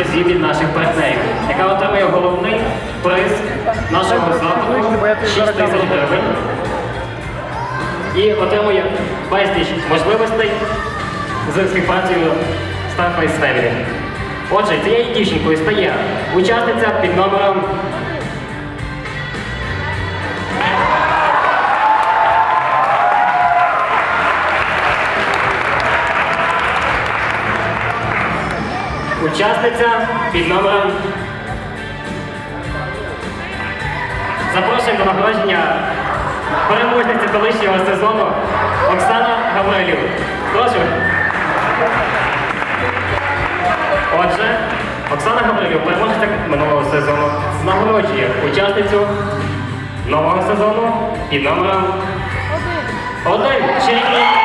призів від наших партнерів, яка отримує головний приз нашого заходу 6 тисяч гривень. І отримує безліч можливостей з співпрацею Starface Family. Отже, цією дівчинкою стає учасниця під номером Учасниця під номером. Запрошуємо до нагородження переможниці колишнього сезону Оксана Гаврилів. Прошу. Отже, Оксана Гаврилів, переможниця минулого сезону, нагороджує учасницю нового сезону під номером один. Один. Чарівний